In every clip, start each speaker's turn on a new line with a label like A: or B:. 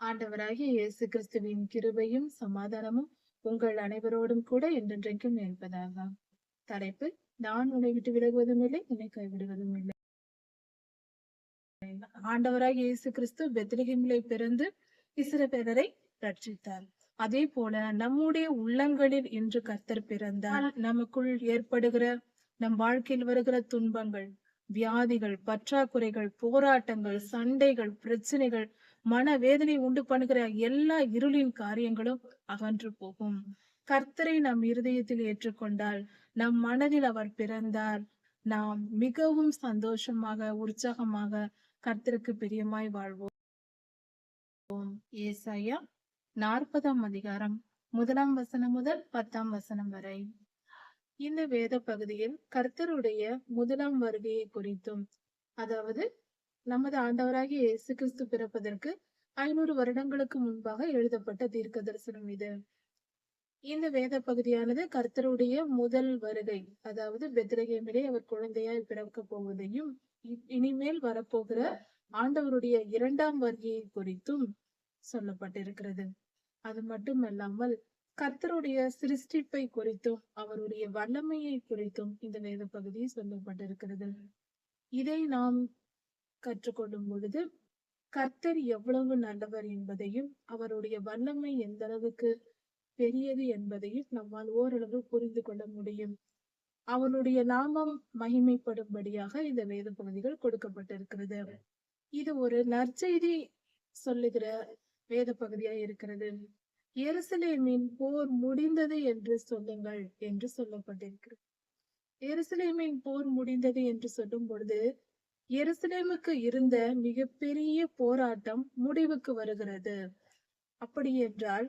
A: ஆண்டவராகிய இயேசு கிறிஸ்துவின் கிருபையும் சமாதானமும் உங்கள் அனைவரோடும் கூட என்றென்றைக்கும் நிற்பதாக. தலைப்பு நான் உன்னை விட்டு விலகுவதும் இல்லை என்னை கைவிடுவதும் இல்லை. ஆண்டவராகிய இயேசு கிறிஸ்து பெத்லகேமிலே பிறந்து இஸ்ரவேலரை ரட்சித்தார். அதே போல நம்முடைய உள்ளங்களில் இன்று கர்த்தர் பிறந்தால் நமக்குள் ஏற்படுகிற நம் வாழ்க்கையில் வருகிற துன்பங்கள் வியாதிகள் பற்றாக்குறைகள் போராட்டங்கள் சண்டைகள் பிரச்சனைகள் மனவேதனை உண்டு பண்ணுகிற எல்லா இருளின் காரியங்களும் அகன்று போகும். கர்த்தரை நம் இருதயத்தில் ஏற்றுக்கொண்டால் நம் மனதில் அவர் பிறந்தார். நாம் மிகவும் சந்தோஷமாக உற்சாகமாக கர்த்தருக்கு பிரியமாய் வாழ்வோம். ஏசாயா நாற்பதாம் அதிகாரம் முதலாம் வசனம் முதல் பத்தாம் வசனம் வரை. இந்த வேத பகுதியில் கர்த்தருடைய முதலாம் வருகையை குறித்தும் அதாவது நமது ஆண்டவராகிய இயேசு கிறிஸ்து பிறப்பதற்கு ஐநூறு வருடங்களுக்கு முன்பாக எழுதப்பட்ட தீர்க்க தரிசனம் இது. இந்த வேத பகுதியானது கர்த்தருடைய முதல் வருகை அதாவது பெத்ரகேமிலே அவர் குழந்தையாய் பிறக்க போவதையும் இனிமேல் வரப்போகிற ஆண்டவருடைய இரண்டாம் வருகையை குறித்தும் சொல்லப்பட்டிருக்கிறது. அது மட்டுமல்லாமல் கர்த்தருடைய சிருஷ்டிப்பை குறித்தும் அவருடைய வல்லமையை குறித்தும் இந்த வேத பகுதி சொல்லப்பட்டிருக்கிறது. இதை நாம் கற்றுக்கொள்ளும் பொழுது கர்த்தர் எவ்வளவு நல்லவர் என்பதையும் அவருடைய வல்லமை எந்த அளவுக்கு பெரியது என்பதையும் நம்மால் ஓரளவு புரிந்து கொள்ள முடியும். அவனுடைய நாமம் மகிமைப்படும்படியாக இந்த வேத பகுதிகள் கொடுக்கப்பட்டிருக்கிறது. இது ஒரு நற்செய்தி சொல்லுகிற வேத பகுதியா இருக்கிறது. எருசலேமின் போர் முடிந்தது என்று சொல்லுங்கள் என்று சொல்லப்பட்டிருக்கிறது. எருசலேமின் போர் முடிந்தது என்று சொல்லும் பொழுது எருசலேமுக்கு இருந்த மிகப்பெரிய போராட்டம் முடிவுக்கு வருகிறது. அப்படி என்றால்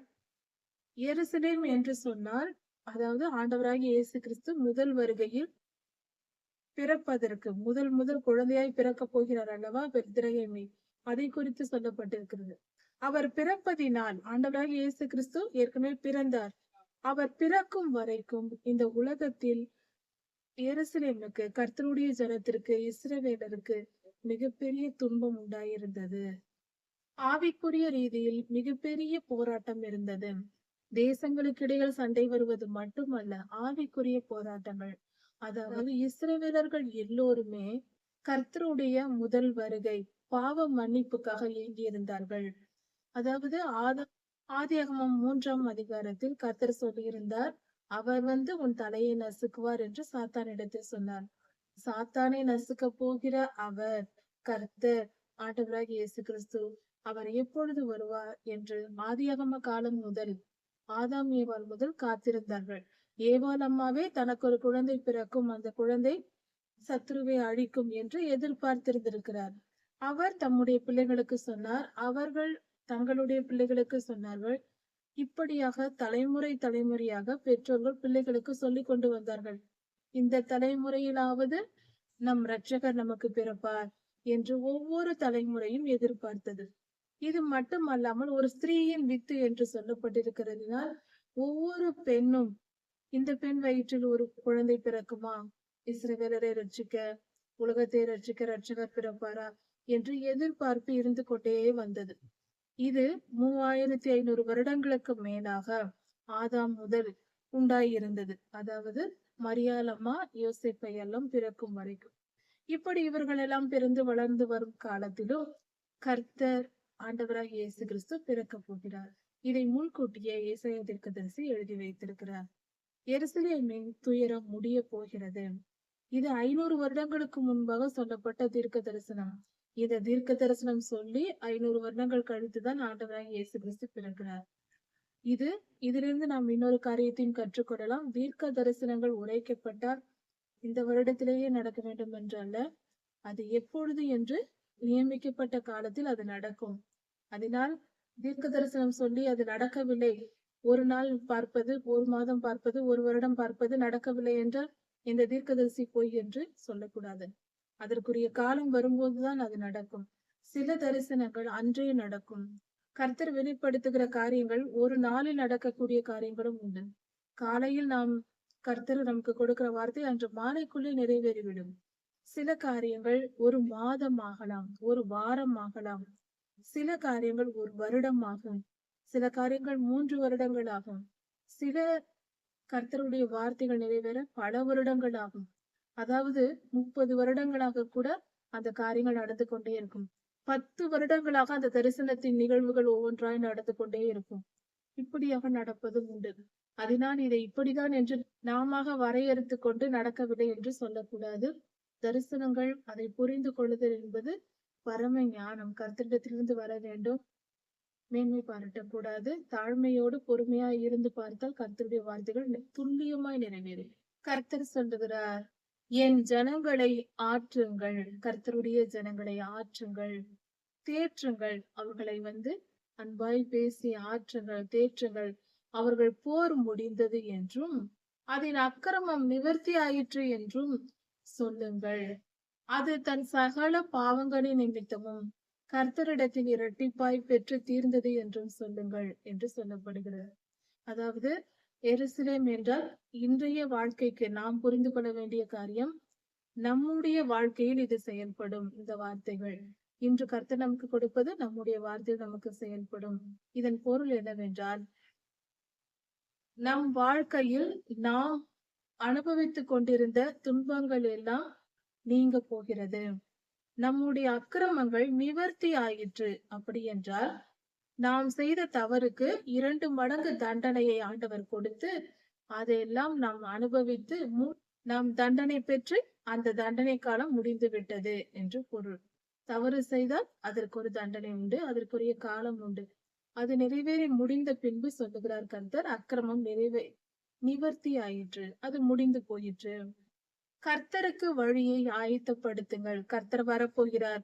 A: எருசலேம் என்று சொன்னால் அதாவது ஆண்டவராகிய இயேசு கிறிஸ்து முதல் வருகையில் பிறப்பதற்கு முதல் முதல் குழந்தையாய் பிறக்க போகிறார் அல்லவா? பெத்ரகேமி. அதை குறித்து சொல்லப்பட்டிருக்கிறது. அவர் பிறப்பதினால் ஆண்டவராக இயேசு கிறிஸ்து ஏற்கனவே பிறந்தார். அவர் பிறக்கும் வரைக்கும் இந்த உலகத்தில் எருசலேமுக்கு கர்த்தருடைய ஜனத்திற்கு இஸ்ரவேலருக்கு மிகப்பெரிய துன்பம் உண்டாயிருந்தது. ஆவிக்குரிய ரீதியில் மிகப்பெரிய போராட்டம் இருந்தது. தேசங்களுக்கிடையில் சண்டை வருவது மட்டுமல்ல ஆவிக்குரிய போராட்டங்கள். அதாவது இஸ்ரவேலர்கள் எல்லோருமே கர்த்தருடைய முதல் வருகை பாவ மன்னிப்புக்காக ஏங்கியிருந்தார்கள். அதாவது ஆத ஆதியாகமம் மூன்றாம் அதிகாரத்தில் கர்த்தர் சொல்லியிருந்தார் அவர் வந்து உன் தலையை நசுக்குவார் என்று சாத்தானிடத்தில் சொன்னார் சாத்தானை நசுக்க போகிற அவர் கர்த்தர் ஆண்டவராக இயேசு கிறிஸ்து அவர் எப்பொழுது வருவார் என்று ஆதியாகம காலம் முதல் ஆதாம் ஏவாள் முதல் காத்திருந்தார்கள். ஏவாள் அம்மாவே தனக்கு ஒரு குழந்தை பிறக்கும் அந்த குழந்தை சத்ருவை அழிக்கும் என்று எதிர்பார்த்திருந்திருக்கிறார். அவர் தம்முடைய பிள்ளைகளுக்கு சொன்னார். அவர்கள் தங்களுடைய பிள்ளைகளுக்கு சொன்னார்கள். இப்படியாக தலைமுறை தலைமுறையாக பெற்றோர்கள் பிள்ளைகளுக்கு சொல்லிக் கொண்டு வந்தார்கள். இந்த தலைமுறையிலாவது நம் இரட்சகர் நமக்கு பிறப்பார் என்று ஒவ்வொரு தலைமுறையும் எதிர்பார்த்தது. இது மட்டுமல்லாமல் ஒரு ஸ்திரீயின் வித்து என்று சொல்லப்பட்டிருக்கிறதுனால் ஒவ்வொரு பெண்ணும் இந்த பெண் வயிற்றில் ஒரு குழந்தை பிறக்குமா? இஸ்ரவேலரை ரட்சிக்க உலகத்தை ரட்சிக்க ரட்சகர் பிறப்பாரா? என்று எதிர்பார்ப்பு இருந்து கொண்டே வந்தது. இது மூவாயிரத்தி ஐநூறு வருடங்களுக்கு மேலாக ஆதாம் முதல் உண்டாயிருந்தது. அதாவது மரியாளம்மா யோசிப்பை எல்லாம் பிறக்கும் வரைக்கும். இப்படி இவர்கள் எல்லாம் பிறந்து வளர்ந்து வரும் காலத்திலும் கர்த்தர் ஆண்டவராக இயேசு கிறிஸ்து பிறக்க போகிறார். இதை முன்கூட்டியே இசைய தரிசி எழுதி வைத்திருக்கிறார். எருசலேமின் துயரம் முடிய போகிறது. இது ஐநூறு வருடங்களுக்கு முன்பாக சொல்லப்பட்ட தீர்க்க தரிசனம். இத தீர்க்க தரிசனம் சொல்லி ஐநூறு வருடங்கள் கழித்துதான் ஆண்டவராக இயேசு கிறிஸ்து பிறக்கிறார். இது இதிலிருந்து நாம் இன்னொரு காரியத்தையும் கற்றுக்கொள்ளலாம். தீர்க்க தரிசனங்கள் உரைக்கப்பட்டால் இந்த வருடத்திலேயே நடக்க வேண்டும் என்றல்ல. அது எப்பொழுது என்று நியமிக்கப்பட்ட காலத்தில் அது நடக்கும். அதனால் தீர்க்க தரிசனம் சொல்லி அது நடக்கவில்லை. ஒரு நாள் பார்ப்பது ஒரு மாதம் பார்ப்பது ஒரு வருடம் பார்ப்பது நடக்கவில்லை என்றால் இந்த தீர்க்கதரிசி பொய் என்று சொல்லக்கூடாது. அதற்குரிய காலம் வரும்போதுதான் அது நடக்கும். சில தரிசனங்கள் அன்றே நடக்கும். கர்த்தர் வெளிப்படுத்துகிற காரியங்கள் ஒரு நாளில் நடக்கக்கூடிய காரியங்களும் உண்டு. காலையில் நாம் கர்த்தர் நமக்கு கொடுக்கிற வார்த்தை அன்று மாலைக்குள்ளே நிறைவேறிவிடும். சில காரியங்கள் ஒரு மாதம் ஆகலாம் ஒரு வாரம் ஆகலாம். சில காரியங்கள் ஒரு வருடம் ஆகும். சில காரியங்கள் மூன்று வருடங்கள் ஆகும். சில கர்த்தருடைய வார்த்தைகள் நிறைவேற பல வருடங்கள் ஆகும். அதாவது முப்பது வருடங்களாக கூட அந்த காரியங்கள் நடந்து கொண்டே இருக்கும். பத்து வருடங்களாக அந்த தரிசனத்தின் நிகழ்வுகள் ஒவ்வொன்றாய் நடந்து கொண்டே இருக்கும். இப்படியாக நடப்பதும் உண்டு. அதனால் இதை இப்படிதான் என்று நாம வரையறுத்து கொண்டு நடக்கவில்லை என்று சொல்லக்கூடாது. தரிசனங்கள் அதை புரிந்து கொள்ளுதல் என்பது பரம ஞானம். கர்த்தரிடத்திலிருந்து வர வேண்டும். மேன்மை பாராட்டக்கூடாது. தாழ்மையோடு பொறுமையாய் இருந்து பார்த்தால் கர்த்தருடைய வார்த்தைகள் துல்லியமாய் நிறைவேறும். கர்த்தர் சொல்லுகிறார் என் ஜனங்களை ஆற்றுங்கள் கர்த்தருடைய ஜனங்களை ஆற்றுங்கள் தேற்றுங்கள். அவர்களை வந்து அன்பாய் பேசி ஆற்றுங்கள் தேற்றுங்கள். அவர்கள் போர் முடிந்தது என்றும் அதன் அக்கிரமம் நிவர்த்தி ஆயிற்று என்றும் சொல்லுங்கள். அது தன் சகல பாவங்களின் நிமித்தமும் கர்த்தரிடத்தில் இரட்டிப்பாய் பெற்று தீர்ந்தது என்றும் சொல்லுங்கள் என்று சொல்லப்படுகிறது. அதாவது எருசலேம் என்றால் இன்றைய வாழ்க்கைக்கு நாம் புரிந்து கொள்ள வேண்டிய காரியம் நம்முடைய வாழ்க்கையில் இது செயல்படும் இந்த வார்த்தைகள். இன்று கர்த்தர் நமக்கு கொடுப்பது நம்முடைய வார்த்தையில் நமக்கு செயல்படும். இதன் பொருள் என்னவென்றால் நம் வாழ்க்கையில் நாம் அனுபவித்துக் கொண்டிருந்த துன்பங்கள் எல்லாம் நீங்க போகிறது. நம்முடைய அக்கிரமங்கள் நிவர்த்தி ஆயிற்று. அப்படி என்றால் நாம் செய்த தவறுக்கு இரண்டு மடங்கு தண்டனையை ஆண்டவர் கொடுத்து அதையெல்லாம் நாம் அனுபவித்து மு- நாம் தண்டனை பெற்று அந்த தண்டனை காலம் முடிந்து விட்டது என்று பொருள். தவறு செய்தால் அதற்கு ஒரு தண்டனை உண்டு அதற்குரிய காலம் உண்டு. அது நிறைவேறி முடிந்த பின்பு சொல்லுகிறார் கர்த்தர் அக்கிரமம் நிறைவே நிவர்த்தி ஆயிற்று அது முடிந்து போயிற்று. கர்த்தருக்கு வழியை ஆயத்தப்படுத்துங்கள். கர்த்தர் வரப்போகிறார்.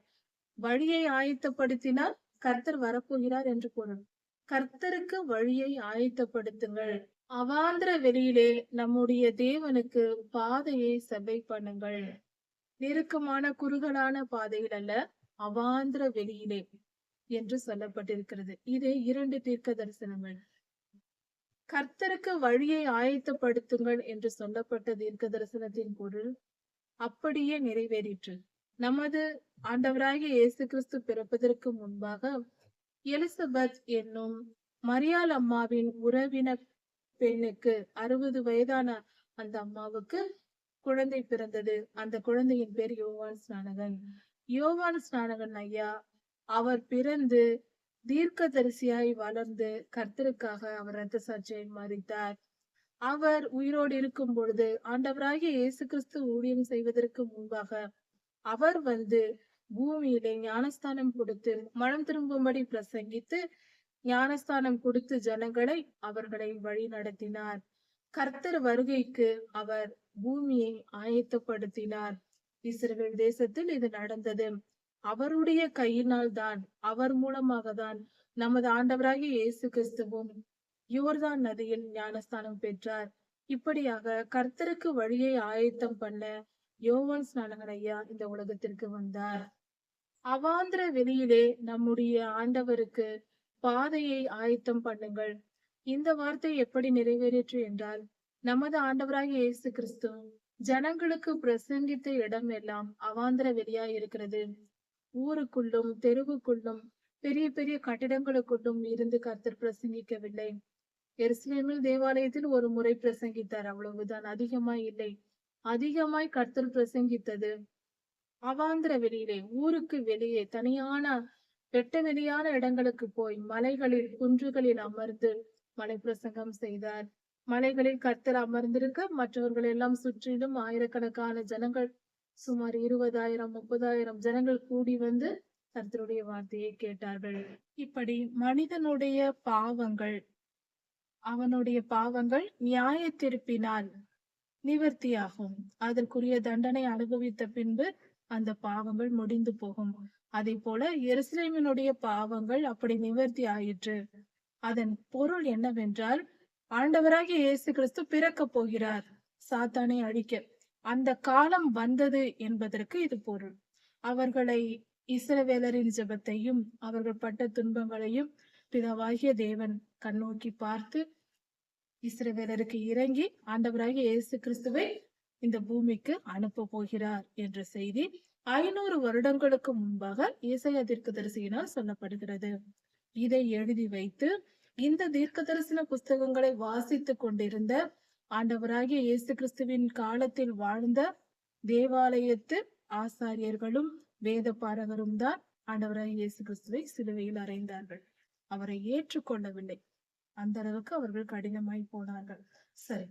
A: வழியை ஆயத்தப்படுத்தினால் கர்த்தர் வரப்போகிறார் என்று பொருள் கர்த்தருக்கு வழியை ஆயத்தப்படுத்துங்கள். அவாந்திர வெளியிலே நம்முடைய தேவனுக்கு பாதையை செபை பண்ணுங்கள். நெருக்கமான குறுகலான பாதையில் அல்ல அவாந்திர வெளியிலே என்று சொல்லப்பட்டிருக்கிறது. இது இரண்டு தீர்க்க தரிசனங்கள் கர்த்தருக்கு வழியை ஆயத்தப்படுத்துங்கள் என்று சொல்லப்பட்ட தீர்க்க தரிசனத்தின் பொருள் அப்படியே நிறைவேறிற்று. நமது ஆண்டவராகிய இயேசு கிறிஸ்து பிறப்பதற்கு முன்பாக எலிசபெத் என்னும் மரியாள் அம்மாவின் உறவின பெண்ணுக்கு அறுபது வயதான அந்த அம்மாவுக்கு குழந்தை பிறந்தது. அந்த குழந்தையின் பேர் யோவான் ஸ்நானகன். யோவான் ஸ்நானகன் ஐயா அவர் பிறந்து தீர்க்கதரிசியாய் வளர்ந்து கர்த்தருக்காக அவர் ரத்த சாட்சியை மறித்தார் அவர் உயிரோடு இருக்கும் பொழுது ஆண்டவராகிய இயேசு கிறிஸ்து ஊழியம் செய்வதற்கு முன்பாக அவர் வந்து பூமியிலே ஞானஸ்தானம் கொடுத்து மனம் திரும்பும்படி பிரசங்கித்து ஞானஸ்தானம் கொடுத்து ஜனங்களை அவர்களை வழி நடத்தினார். கர்த்தர் வருகைக்கு அவர் பூமியை ஆயத்தப்படுத்தினார். இஸ்ரேல் தேசத்தில் இது நடந்தது. அவருடைய கையினால் தான் அவர் மூலமாக தான் நமது ஆண்டவராகிய இயேசு கிறிஸ்துவும் யோர்தான் நதியில் ஞானஸ்தானம் பெற்றார். இப்படியாக கர்த்தருக்கு வழியை ஆயத்தம் பண்ண யோவான் ஸ்நானகன் ஐயா இந்த உலகத்திற்கு வந்தார். அவாந்திர வெளியிலே நம்முடைய ஆண்டவருக்கு பாதையை ஆயத்தம் பண்ணுங்கள். இந்த வார்த்தை எப்படி நிறைவேறிற்று என்றால் நமது ஆண்டவராகிய இயேசு கிறிஸ்து ஜனங்களுக்கு பிரசங்கித்த இடம் எல்லாம் அவாந்திர வெளியாய் இருக்கிறது. ஊருக்குள்ளும் தெருவுக்குள்ளும் பெரிய பெரிய கட்டிடங்களுக்குள்ளும் இருந்து கர்த்தர் பிரசங்கிக்கவில்லை. எருசலேமில் தேவாலயத்தில் ஒரு முறை பிரசங்கித்தார். அவ்வளவுதான். அதிகமா இல்லை. அதிகமாய் கர்த்தர் பிரசங்கித்தது. அவாந்திர வெளியிலே ஊருக்கு வெளியே தனியான வெட்ட வெளியான இடங்களுக்கு போய் மலைகளில் குன்றுகளில் அமர்ந்து மலை பிரசங்கம் செய்தார். மலைகளில் கர்த்தர் அமர்ந்திருக்க மற்றவர்கள் எல்லாம் சுற்றிலும் ஆயிரக்கணக்கான ஜனங்கள் சுமார் இருபதாயிரம் முப்பதாயிரம் ஜனங்கள் கூடி வந்து கர்த்தருடைய வார்த்தையை கேட்டார்கள். இப்படி மனிதனுடைய பாவங்கள் அவனுடைய பாவங்கள் நியாய தீர்ப்பினால் நிவர்த்தியாகும். அதற்குரிய தண்டனை அனுபவித்த பின்பு அந்த பாவங்கள் முடிந்து போகும். அதே போல எருசலேமினுடைய பாவங்கள் அப்படி நிவர்த்தி ஆயிற்று. அதன் பொருள் என்னவென்றால் ஆண்டவராகிய இயேசு கிறிஸ்து பிறக்க போகிறார். சாத்தானை அழிக்க. அந்த காலம் வந்தது என்பதற்கு இது பொருள். அவர்களை இஸ்ரவேலரின் ஜபத்தையும் அவர்கள் பட்ட துன்பங்களையும் பிதாவாகிய தேவன் கண்ணோக்கி பார்த்து இஸ்ரவேலருக்கு இறங்கி ஆண்டவராகி இயேசு கிறிஸ்துவை இந்த பூமிக்கு அனுப்ப போகிறார் என்ற செய்தி ஐநூறு வருடங்களுக்கு முன்பாக ஏசாயா தீர்க்கதரிசியினால் சொல்லப்படுகிறது. இதை எழுதி வைத்து இந்த தீர்க்க தரிசன புஸ்தகங்களை வாசித்துக் கொண்டிருந்த ஆண்டவராகிய இயேசு கிறிஸ்துவின் காலத்தில் வாழ்ந்த தேவாலயத்து ஆசாரியர்களும் வேத பாரகரும் தான் ஆண்டவராகிய இயேசு கிறிஸ்துவை சிலுவையில் அறைந்தார்கள். அவரை ஏற்றுக்கொள்ளவில்லை. அந்த அளவுக்கு அவர்கள் கடினமாய் போனார்கள். சரி.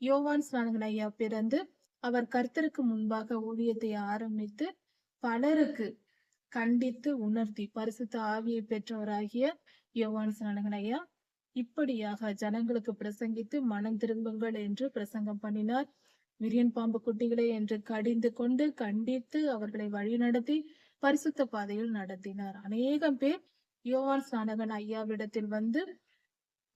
A: யோவான் ஸ்நானகன் ஐயா பிறந்து அவர் கர்த்தருக்கு முன்பாக ஊழியத்தை ஆரம்பித்து பலருக்கு கண்டித்து உணர்த்தி பரிசுத்த ஆவியை பெற்றவராகிய யோவான் ஸ்நானகன் ஐயா இப்படியாக ஜனங்களுக்கு பிரசங்கித்து மனம் திரும்புங்கள் என்று பிரசங்கம் பண்ணினார். விரியன் பாம்பு குட்டிகளே என்று கடிந்து கொண்டு கண்டித்து அவர்களை வழிநடத்தி பரிசுத்த பாதையில் நடத்தினார். அநேகம் பேர் யோவான் ஸ்நானகன் ஐயாவிடத்தில் வந்து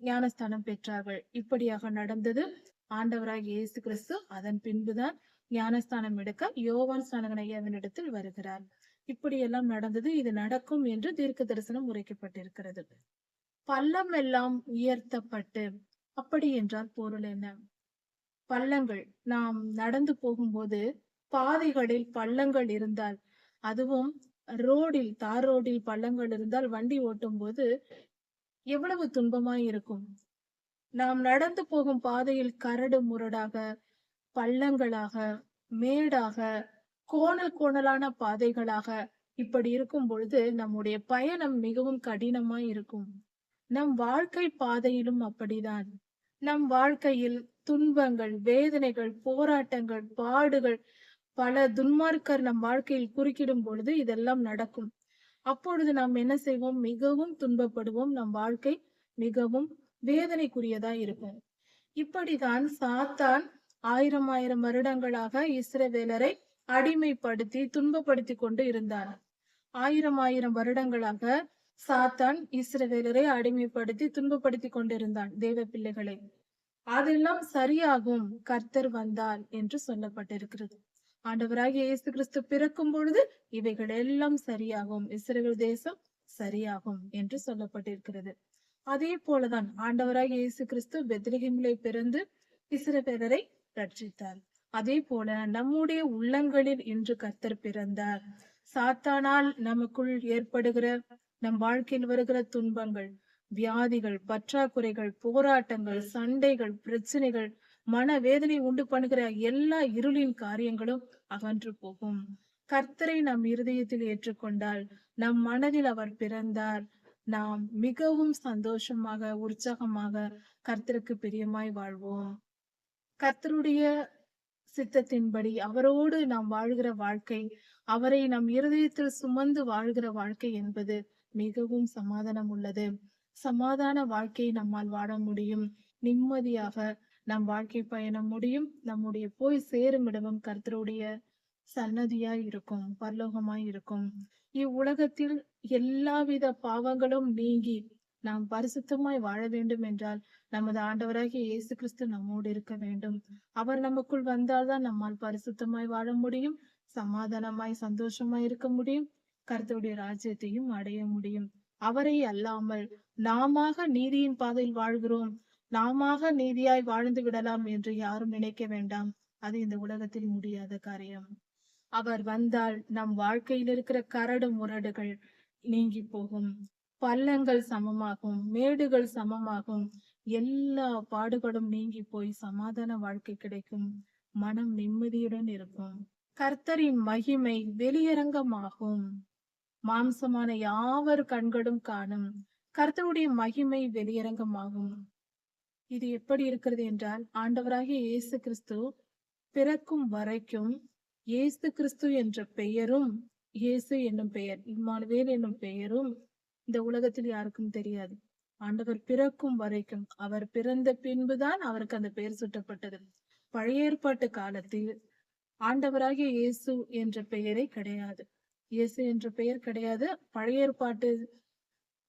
A: ஞானஸ்தானம் பெற்றார்கள். இப்படியாக நடந்தது. ஆண்டவராக இயேசு கிறிஸ்து அதன் பின்புதான் ஞானஸ்தானம் எடுக்க யோவான் ஸ்நானகன் வருகிறார். இப்படியெல்லாம் நடந்தது. இது நடக்கும் என்று தீர்க்க தரிசனம் உரைக்கப்பட்டிருக்கிறது. பள்ளம் எல்லாம் உயர்த்தப்பட்டு அப்படி என்றால் பொருள் என்ன? பள்ளங்கள். நாம் நடந்து போகும்போது பாதைகளில் பள்ளங்கள் இருந்தால் அதுவும் ரோடில் தார் ரோடில் பள்ளங்கள் இருந்தால் வண்டி ஓட்டும் போது எவ்வளவு துன்பமாய் இருக்கும். நாம் நடந்து போகும் பாதையில் கரடு முரடாக பள்ளங்களாக மேடாக கோணல் கோணலான பாதைகளாக இப்படி இருக்கும் பொழுது நம்முடைய பயணம் மிகவும் கடினமாய் இருக்கும். நம் வாழ்க்கை பாதையிலும் அப்படிதான் நம் வாழ்க்கையில் துன்பங்கள் வேதனைகள் போராட்டங்கள் பாடுகள் பல துன்மார்க்கர் நம் வாழ்க்கையில் குறுக்கிடும் பொழுது இதெல்லாம் நடக்கும். அப்பொழுது நாம் என்ன செய்வோம்? மிகவும் துன்பப்படுவோம். நம் வாழ்க்கை மிகவும் வேதனைக்குரியதா இருக்கும். இப்படிதான் சாத்தான் ஆயிரம் ஆயிரம் வருடங்களாக இஸ்ரவேலரை அடிமைப்படுத்தி துன்பப்படுத்தி கொண்டு இருந்தான். ஆயிரம் ஆயிரம் வருடங்களாக சாத்தான் இஸ்ரவேலரை அடிமைப்படுத்தி துன்பப்படுத்தி கொண்டிருந்தான் தேவ பிள்ளைகளை. அதெல்லாம் சரியாகும். கர்த்தர் வந்தால் என்று சொல்லப்பட்டிருக்கிறது. ஆண்டவராகிய இயேசு கிறிஸ்து பிறக்கும் பொழுது இவைகள் எல்லாம் சரியாகும். இஸ்ரேல் தேசம் சரியாகும் என்று சொல்லப்பட்டிருக்கிறது. அதே போலதான் ஆண்டவராகிய இயேசு கிறிஸ்து பெத்லஹேமிலே பிறந்து இஸ்ரவேலரை ரட்சித்தார். அதே போல நம்முடைய உள்ளங்களில் இன்று கர்த்தர் பிறந்தார். சாத்தானால் நமக்குள் ஏற்படுகிற நம் வாழ்க்கையில் வருகிற துன்பங்கள் வியாதிகள் பற்றாக்குறைகள் போராட்டங்கள் சண்டைகள் பிரச்சனைகள் மனவேதனை உண்டு பண்ணுகிற எல்லா இருளின் காரியங்களும் அகன்று போகும். கர்த்தரை நம் இருதயத்தில் ஏற்றுக்கொண்டால் நம் மனதில் அவர் பிறந்தார். நாம் மிகவும் சந்தோஷமாக உற்சாகமாக கர்த்தருக்கு பிரியமாய் வாழ்வோம். கர்த்தருடைய சித்தத்தின்படி அவரோடு நாம் வாழ்கிற வாழ்க்கை அவரை நம் இருதயத்தில் சுமந்து வாழ்கிற வாழ்க்கை என்பது மிகவும் சமாதானம் உள்ளது சமாதான வாழ்க்கையை நம்மால் வாழ முடியும். நிம்மதியாக நம் வாழ்க்கை பயணம் முடியும். நம்முடைய போய் சேரும் இடமும் கர்த்தருடைய சன்னதியாய் இருக்கும் பரலோகமாய் இருக்கும். இவ்வுலகத்தில் எல்லாவித பாவங்களும் நீங்கி நாம் பரிசுத்தமாய் வாழ வேண்டும் என்றால் நமது ஆண்டவராகிய இயேசு கிறிஸ்து நம்மோடு இருக்க வேண்டும். அவர் நமக்குள் வந்தால்தான் நம்மால் பரிசுத்தமாய் வாழ முடியும் சமாதானமாய் சந்தோஷமாய் இருக்க முடியும் கர்த்தருடைய ராஜ்யத்தையும் அடைய முடியும். அவரை அல்லாமல் நாமாக நீதியின் பாதையில் வாழ்கிறோம். நாம நீதியாய் வாழ்ந்து விடலாம் என்று யாரும் நினைக்க வேண்டாம். அது இந்த உலகத்தில் முடியாத காரியம். அவர் வந்தால் நம் வாழ்க்கையில் இருக்கிற கரடு முரடுகள் நீங்கி போகும். பள்ளங்கள் சமமாகும் மேடுகள் சமமாகும். எல்லா பாடுகளும் நீங்கி போய் சமாதான வாழ்க்கை கிடைக்கும். மனம் நிம்மதியுடன் இருக்கும். கர்த்தரின் மகிமை வெளியரங்கமாகும். மாம்சமான யாவர் கண்களும் காணும். கர்த்தருடைய மகிமை வெளியரங்கமாகும். இது எப்படி இருக்கிறது என்றால் ஆண்டவராகிய இயேசு கிறிஸ்து பிறக்கும் வரைக்கும் இயேசு கிறிஸ்து என்ற பெயரும் இயேசு என்னும் பெயர் இம்மானுவேல் என்னும் பெயரும் இந்த உலகத்தில் யாருக்கும் தெரியாது. ஆண்டவர் பிறக்கும் வரைக்கும் அவர் பிறந்த பின்புதான் அவருக்கு அந்த பெயர் சுட்டப்பட்டது. பழைய ஏற்பாட்டு காலத்தில் ஆண்டவராகிய இயேசு என்ற பெயரே கிடையாது. இயேசு என்ற பெயர் கிடையாது. பழைய ஏற்பாட்டு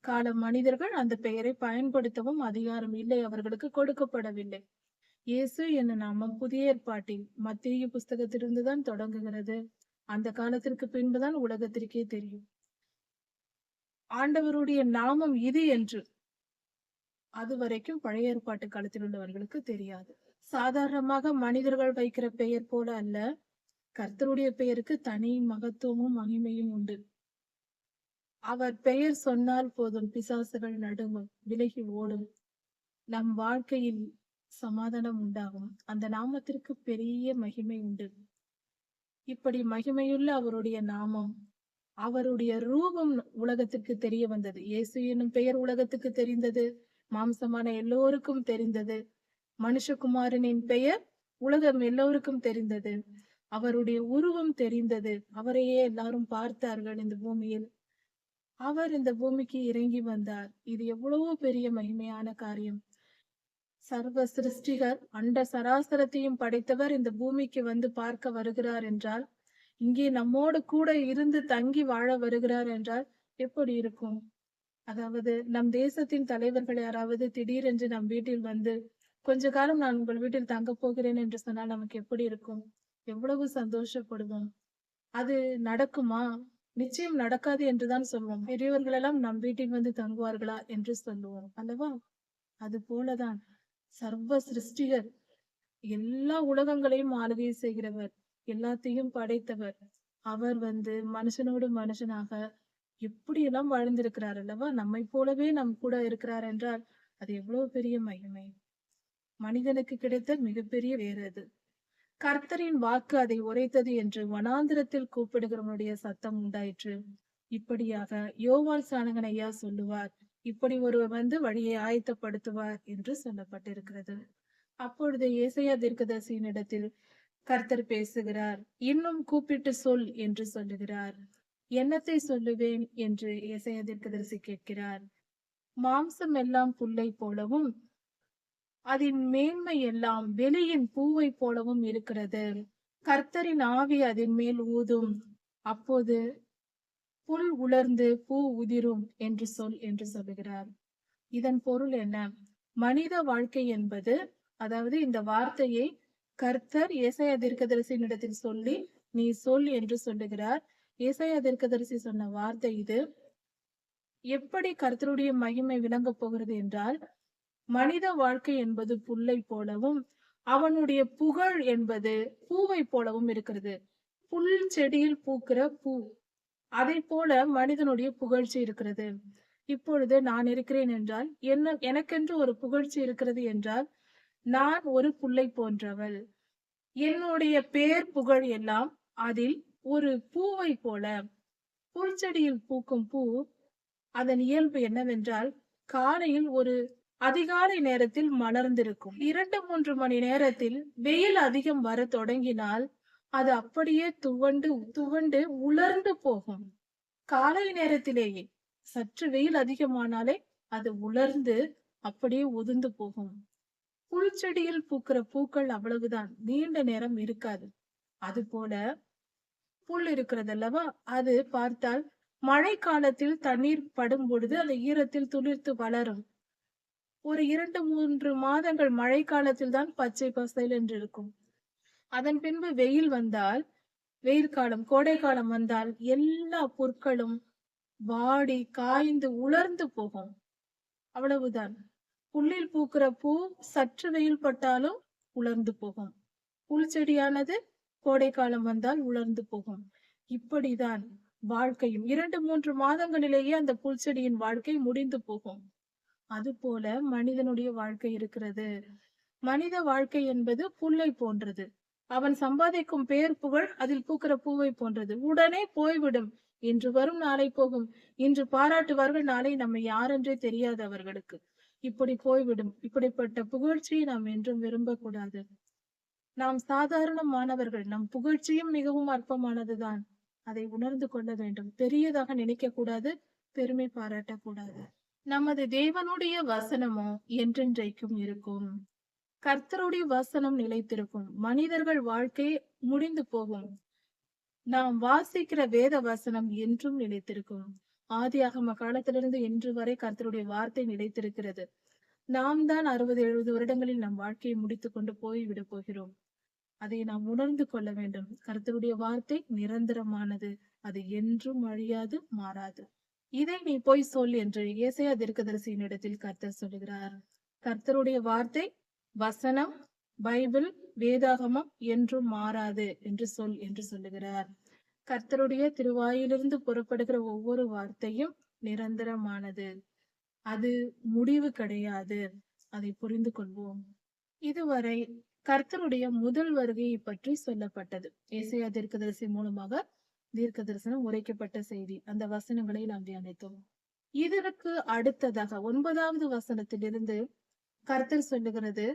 A: கால மனிதர்கள் அந்த பெயரை பயன்படுத்தவும் அதிகாரம் இல்லை அவர்களுக்கு கொடுக்கப்படவில்லை. இயேசு என்ன நாமம் புதிய ஏற்பாட்டில் மத்திய புஸ்தகத்திலிருந்து தான் தொடங்குகிறது. அந்த காலத்திற்கு பின்புதான் உலகத்திற்கே தெரியும். ஆண்டவருடைய நாமம் இது என்று அது வரைக்கும் பழைய ஏற்பாட்டு காலத்தில் உள்ளவர்களுக்கு தெரியாது. சாதாரணமாக மனிதர்கள் வைக்கிற பெயர் போல அல்ல கர்த்தருடைய பெயருக்கு தனி மகத்துவமும் மகிமையும் உண்டு. அவர் பெயர் சொன்னால் போதும் பிசாசுகள் நடுங்கும் விலகி ஓடும். நம் வாழ்க்கையில் சமாதானம் உண்டாகும். அந்த நாமத்திற்கு பெரிய மகிமை உண்டு. இப்படி மகிமையுள்ள அவருடைய நாமம் அவருடைய ரூபம் உலகத்திற்கு தெரிய வந்தது. இயேசு என்னும் பெயர் உலகத்துக்கு தெரிந்தது. மாம்சமான எல்லோருக்கும் தெரிந்தது. மனுஷகுமாரனின் பெயர் உலகம் எல்லோருக்கும் தெரிந்தது. அவருடைய உருவம் தெரிந்தது. அவரையே எல்லாரும் பார்த்தார்கள் இந்த பூமியில். அவர் இந்த பூமிக்கு இறங்கி வந்தார். இது எவ்வளவோ பெரிய மகிமையான காரியம். சர்வ சிருஷ்டிகர் அண்ட சராசரத்தையும் படைத்தவர் இந்த பூமிக்கு வந்து பார்க்க வருகிறார் என்றால் இங்கே நம்மோடு கூட இருந்து தங்கி வாழ வருகிறார் என்றால் எப்படி இருக்கும்? அதாவது நம் தேசத்தின் தலைவர்கள் யாராவது திடீரென்று நம் வீட்டில் வந்து கொஞ்ச காலம் நான் உங்கள் வீட்டில் தங்க போகிறேன் என்று சொன்னால் நமக்கு எப்படி இருக்கும்? எவ்வளவு சந்தோஷப்படுவோம். அது நடக்குமா? நிச்சயம் நடக்காது என்றுதான் சொல்வோம். பெரியவர்கள் எல்லாம் நம் வீட்டில் வந்து தங்குவார்களா என்று சொல்லுவோம். அல்லவா? அது போலதான் சர்வ சிருஷ்டிகர் எல்லா உலகங்களையும் ஆளுகை செய்கிறவர் எல்லாத்தையும் படைத்தவர். அவர் வந்து மனுஷனோடு மனுஷனாக எப்படியெல்லாம் வாழ்ந்திருக்கிறார் அல்லவா? நம்மை போலவே நம் கூட இருக்கிறார் என்றால் அது எவ்வளவு பெரிய மகிமை. மனிதனுக்கு கிடைத்த மிகப்பெரிய வேறு அது. கர்த்தரின் வாக்கு அதை உரைத்தது என்று வனாந்திரத்தில் கூப்பிடுகிறவனுடைய சத்தம் உண்டாயிற்று. இப்படியாக யோவால் சாணகன் ஐயா சொல்லுவார் இப்படி ஒருவர் வந்து வழியை ஆயத்தப்படுத்துவார் என்று சொல்லப்பட்டிருக்கிறது. அப்பொழுது ஏசையா தீர்க்கதர்சியின் இடத்தில் கர்த்தர் பேசுகிறார் இன்னும் கூப்பிட்டு சொல் என்று சொல்லுகிறார். என்னத்தை சொல்லுவேன்? என்று ஏசையா தீர்க்கதரிசி கேட்கிறார். மாம்சம் எல்லாம் புல்லை போலவும் அதன் மேன்மை எல்லாம் வெளியின் பூவை போலவும் இருக்கிறது. கர்த்தரின் ஆவி அதன் மேல் ஊதும். அப்போது புல் உலர்ந்து பூ உதிரும் என்று சொல் என்று சொல்லுகிறார். இதன் பொருள் என்ன? மனித வாழ்க்கை என்பது அதாவது இந்த வார்த்தையை கர்த்தர் ஏசாயா தீர்க்கதரிசியினிடத்தில் சொல்லி நீ சொல் என்று சொல்லுகிறார். இசைய தீர்க்கதரிசி சொன்ன வார்த்தை இது. எப்படி கர்த்தருடைய மகிமை விளங்கப் போகிறது என்றால் மனித வாழ்க்கை என்பது புல்லை போலவும் அவனுடைய புகழ் என்பது பூவை போலவும் இருக்கிறது. புல் செடியில் பூக்கிற பூ. அதை போல மனிதனுடைய புகழ்ச்சி இருக்கிறது. இப்பொழுது நான் இருக்கிறேன் என்றால் என்ன எனக்கென்று ஒரு புகழ்ச்சி இருக்கிறது என்றால் நான் ஒரு புல்லை போன்றவள். என்னுடைய பேர் புகழ் எல்லாம் அதில் ஒரு பூவை போல. புல்செடியில் பூக்கும் பூ அதன் இயல்பு என்னவென்றால் காலையில் ஒரு அதிகாலை நேரத்தில் மலர்ந்திருக்கும். இரண்டு மூன்று மணி நேரத்தில் வெயில் அதிகம் வர தொடங்கினால் அது அப்படியே துவண்டு துவண்டு உலர்ந்து போகும். காலை நேரத்திலேயே சற்று வெயில் அதிகமானாலே அது உலர்ந்து அப்படியே ஒதுந்து போகும். புல்ச்செடியில் பூக்கிற பூக்கள் அவ்வளவுதான். நீண்ட நேரம் இருக்காது. அது போல புல் இருக்கிறது அல்லவா அது பார்த்தால் மழை காலத்தில் தண்ணீர் படும் பொழுது அந்த ஈரத்தில் துளிர்த்து வளரும். ஒரு இரண்டு மூன்று மாதங்கள் மழை காலத்தில் தான் பச்சை பசைல் என்று இருக்கும். அதன் பின்பு வெயில் வந்தால் வெயில் காலம் கோடை காலம் வந்தால் எல்லா புற்களும் வாடி காய்ந்து உலர்ந்து போகும். அவ்வளவுதான். புல்லில் பூக்கிற பூ சற்று வெயில் பட்டாலும் உலர்ந்து போகும். புல் செடியானது கோடை காலம் வந்தால் உலர்ந்து போகும். இப்படிதான் வாழ்க்கையும். இரண்டு மூன்று மாதங்களிலேயே அந்த புல் செடியின் வாழ்க்கை முடிந்து போகும். அது போல மனிதனுடைய வாழ்க்கை இருக்கிறது. மனித வாழ்க்கை என்பது புல்லை போன்றது. அவன் சம்பாதிக்கும் பெயர் புகழ் அதில் பூக்கிற பூவை போன்றது. உடனே போய்விடும். இன்று வரும் நாளை போகும். இன்று பாராட்டுவார்கள் நாளை நம்மை யாரென்றே தெரியாது அவர்களுக்கு. இப்படி போய்விடும். இப்படிப்பட்ட புகழ்ச்சியை நாம் என்றும் விரும்பக்கூடாது. நாம் சாதாரணமானவர்கள் நம் புகழ்ச்சியும் மிகவும் அற்பமானதுதான். அதை உணர்ந்து கொள்ள வேண்டும். பெரியதாக நினைக்க கூடாது பெருமை பாராட்டக்கூடாது. நமது தேவனுடைய வசனமோ என்றென்றைக்கும் இருக்கும். கர்த்தருடைய வசனம் நிலைத்திருக்கும். மனிதர்கள் வாழ்க்கை முடிந்து போகும். நாம் வாசிக்கிற வேத வசனம் என்றும் நிலைத்திருக்கும். ஆதியாகம காலத்திலிருந்து இன்று வரை கர்த்தருடைய வார்த்தை நிலைத்திருக்கிறது. நாம் தான் அறுபது எழுபது வருடங்களில் நம் வாழ்க்கையை முடித்துக் கொண்டு போய்விட போகிறோம். அதை நாம் உணர்ந்து கொள்ள வேண்டும். கர்த்தருடைய வார்த்தை நிரந்தரமானது. அது என்றும் அழியாது மாறாது. இதை நீ போய் சொல் என்று ஏசையா தீர்க்கதரிசியின் இடத்தில் கர்த்தர் சொல்லுகிறார். கர்த்தருடைய வார்த்தை வசனம் பைபிள் வேதாகமம் என்றும் மாறாது என்று சொல் என்று சொல்லுகிறார். கர்த்தருடைய திருவாயிலிருந்து புறப்படுகிற ஒவ்வொரு வார்த்தையும் நிரந்தரமானது. அது முடிவு கிடையாது. அதை புரிந்து கொள்வோம். இதுவரை கர்த்தருடைய முதல் வருகையை பற்றி சொல்லப்பட்டது. ஏசையா தீர்க்கதரிசி மூலமாக தீர்க்க தரிசனம் உரைக்கப்பட்ட செய்தி. அந்த வசனங்களை நாம் தியானித்தோம். இதற்கு அடுத்ததாக ஒன்பதாவது வசனத்திலிருந்து கர்த்தர் சொல்லுகிறது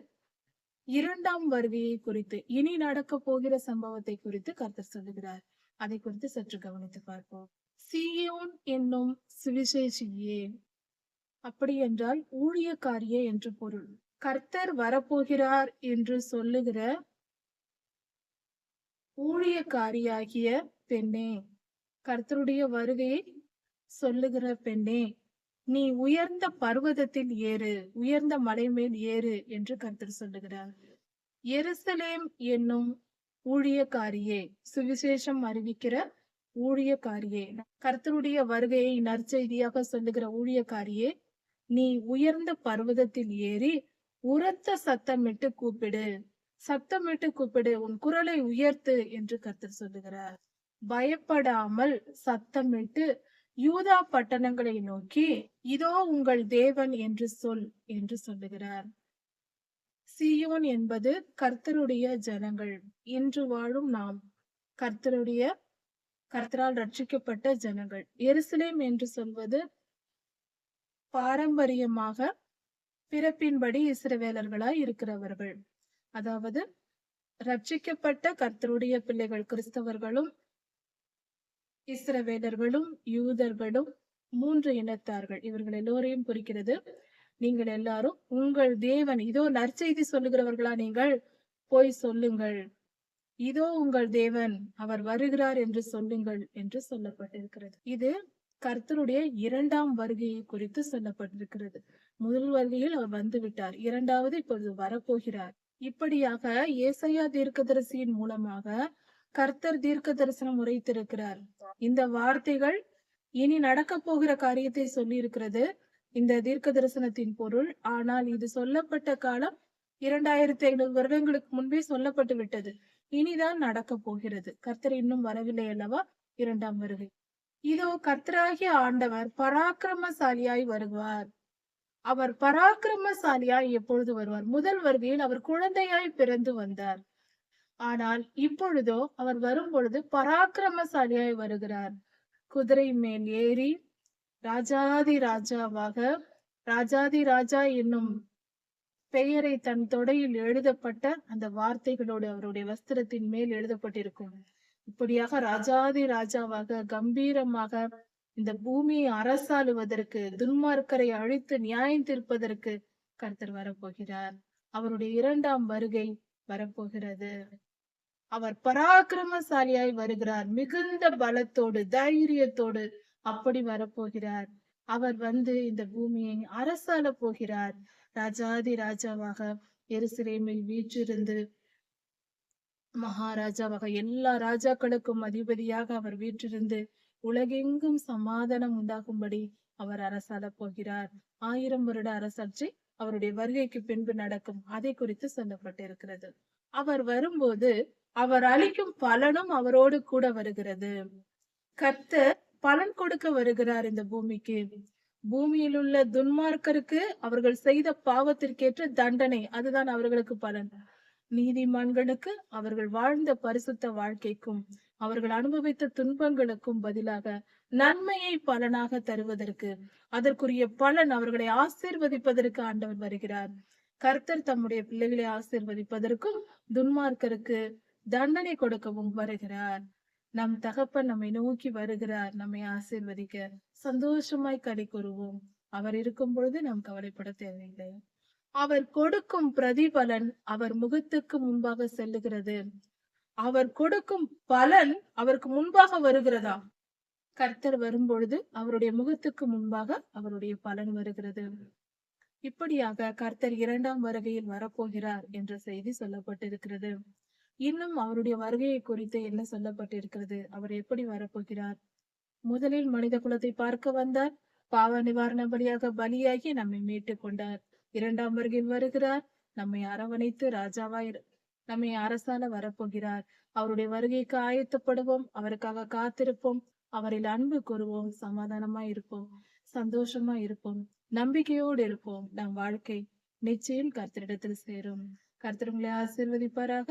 A: இரண்டாம் வருகையை குறித்து இனி நடக்க போகிற சம்பவத்தை குறித்து கர்த்தர் சொல்லுகிறார். அதை குறித்து சற்று கவனித்து பார்ப்போம். சியோன் என்னும் சுவிசேஷியே அப்படி என்றால் ஊழியக்காரியே என்று பொருள். கர்த்தர் வரப்போகிறார் என்று சொல்லுகிற ஊழியக்காரியாகிய பெண்ணே கர்த்தருடைய வருகையை சொல்லுகிற பெண்ணே நீ உயர்ந்த பர்வதத்தில் ஏறு உயர்ந்த மலை மேல் ஏறு என்று கர்த்தர் சொல்லுகிறார். எருசலேம் என்னும் ஊழியக்காரியே சுவிசேஷம் அறிவிக்கிற ஊழியக்காரியே கர்த்தருடைய வருகையை நற்செய்தியாக சொல்லுகிற ஊழியக்காரியே நீ உயர்ந்த பர்வதத்தில் ஏறி உரத்த சத்தமிட்டு கூப்பிடு சத்தமிட்டு கூப்பிடு உன் குரலை உயர்த்து என்று கர்த்தர் சொல்லுகிறார். பயப்படாமல் சத்தமிட்டு யூதா பட்டணங்களை நோக்கி இதோ உங்கள் தேவன் என்று சொல் என்று சொல்லுகிறார். சியோன் என்பது கர்த்தருடைய ஜனங்கள். இன்று வாழும் நாம் கர்த்தருடைய கர்த்தரால் ரட்சிக்கப்பட்ட ஜனங்கள். எருசலேம் என்று சொல்வது பாரம்பரியமாக பிறப்பின்படி இஸ்ரவேலர்களாய் இருக்கிறவர்கள். அதாவது ரட்சிக்கப்பட்ட கர்த்தருடைய பிள்ளைகள் கிறிஸ்தவர்களும் இஸ்ரவேலர்களும் யூதர்களும் மூன்று இனத்தார்கள். இவர்கள் எல்லோரையும் குறிக்கிறது. நீங்கள் எல்லாரும் உங்கள் தேவன் இதோ நற்செய்தி சொல்லுகிறவர்களா நீங்கள்? போய் சொல்லுங்கள். இதோ உங்கள் தேவன் அவர் வருகிறார் என்று சொல்லுங்கள் என்று சொல்லப்பட்டிருக்கிறது. இது கர்த்தருடைய இரண்டாம் வருகையை குறித்து சொல்லப்பட்டிருக்கிறது. முதல் வருகையில் அவர் வந்து விட்டார் இரண்டாவது இப்பொழுது வரப்போகிறார். இப்படியாக ஏசையா தீர்க்கதரிசியின் மூலமாக கர்த்தர் தீர்க்க தரிசனம் உரைத்திருக்கிறார் இந்த வார்த்தைகள் இனி நடக்க போகிற காரியத்தை சொல்லி இருக்கிறது இந்த தீர்க்க தரிசனத்தின் பொருள். ஆனால் இது சொல்லப்பட்ட காலம் இரண்டாயிரத்தி ஐநூறு வருடங்களுக்கு முன்பே சொல்லப்பட்டு விட்டது. இனிதான் நடக்க போகிறது. கர்த்தர் இன்னும் வரவில்லை அல்லவா? இரண்டாம் வருகை. இதோ கர்த்தராகிய ஆண்டவர் பராக்கிரமசாலியாய் வருவார். அவர் பராக்கிரமசாலியாய் எப்பொழுது வருவார்? முதல் வருகையில் அவர் குழந்தையாய் பிறந்து வந்தார். ஆனால் இப்பொழுதோ அவர் வரும் பொழுது பராக்கிரமசாலியாய் வருகிறார். குதிரை மேல் ஏறி ராஜாதி ராஜாவாக ராஜாதி ராஜா என்னும் பெயரை தன் தொடையில் எழுதப்பட்ட அந்த வார்த்தைகளோடு அவருடைய வஸ்திரத்தின் மேல் எழுதப்பட்டிருக்கும். இப்படியாக ராஜாதி ராஜாவாக கம்பீரமாக இந்த பூமியை அரசாளுவதற்கு துன்மார்க்கரை அழித்து நியாயம் தீர்ப்பதற்கு கர்த்தர் வரப்போகிறார். அவருடைய இரண்டாம் வருகை வரப்போகிறது. அவர் பராக்கிரமசாலியாய் வருகிறார். மிகுந்த பலத்தோடு தைரியத்தோடு அப்படி வரப்போகிறார். அவர் வந்து இந்த பூமியை அரசால போகிறார். ராஜாதி ராஜாவாக எருசலேமில் வீற்றிருந்து மகாராஜாவாக எல்லா ராஜாக்களுக்கும் அதிபதியாக அவர் வீற்றிருந்து உலகெங்கும் சமாதானம் உண்டாகும்படி அவர் அரசால போகிறார். ஆயிரம் வருட அரசாட்சி அவருடைய வருகைக்கு பின்பு நடக்கும். அதை குறித்து சொல்லப்பட்டிருக்கிறது. அவர் வரும்போது அவர் அளிக்கும் பலனும் அவரோடு கூட வருகிறது. கர்த்தர் பலன் கொடுக்க வருகிறார் இந்த பூமிக்கு. பூமியில் உள்ள துன்மார்க்கருக்கு அவர்கள் செய்த பாவத்திற்கேற்ற தண்டனை அதுதான் அவர்களுக்கு பலன். நீதிமான்களுக்கு அவர்கள் வாழ்ந்த பரிசுத்த வாழ்க்கைக்கும் அவர்கள் அனுபவித்த துன்பங்களுக்கும் பதிலாக நன்மையை பலனாக தருவதற்கு அதற்குரிய பலன் அவர்களை ஆசீர்வதிப்பதற்கு ஆண்டவர் வருகிறார். கர்த்தர் தம்முடைய பிள்ளைகளை ஆசீர்வதிப்பதற்கும் துன்மார்க்கருக்கு தண்டனை கொடுக்கவும் வருகிறார். நம் தகப்பன் நம்மை நோக்கி வருகிறார் நம்மை ஆசீர்வதிக்க சந்தோஷமாய் களி கூறுவோம். அவர் இருக்கும் பொழுது நாம் கவலைப்பட தேவையில்லை. அவர் கொடுக்கும் பிரதிபலன் அவர் முகத்துக்கு முன்பாக செல்லுகிறது. அவர் கொடுக்கும் பலன் அவருக்கு முன்பாக வருகிறதா? கர்த்தர் வரும்பொழுது அவருடைய முகத்துக்கு முன்பாக அவருடைய பலன் வருகிறது. இப்படியாக கர்த்தர் இரண்டாம் வருகையில் வரப்போகிறார் என்ற செய்தி சொல்லப்பட்டிருக்கிறது. இன்னும் அவருடைய வருகையை குறித்து என்ன சொல்லப்பட்டிருக்கிறது? அவர் எப்படி வரப்போகிறார்? முதலில் மனித குலத்தை பார்க்க வந்தார். பாவ நிவாரண பலியாக பலியாகி நம்மை மீட்டுக் கொண்டார். இரண்டாம் வருகையில் வருகிறார். நம்மை அரவணைத்து ராஜாவாய் நம்மை அரசால வரப்போகிறார். அவருடைய வருகைக்கு ஆயத்தப்படுவோம். அவருக்காக காத்திருப்போம். அவரில் அன்பு கூறுவோம். சமாதானமா இருப்போம். சந்தோஷமா இருப்போம். நம்பிக்கையோடு இருப்போம். நம் வாழ்க்கை நிச்சயம் கர்த்தரிடத்தில் சேரும். கர்த்தர் உங்களை ஆசீர்வதிப்பாராக.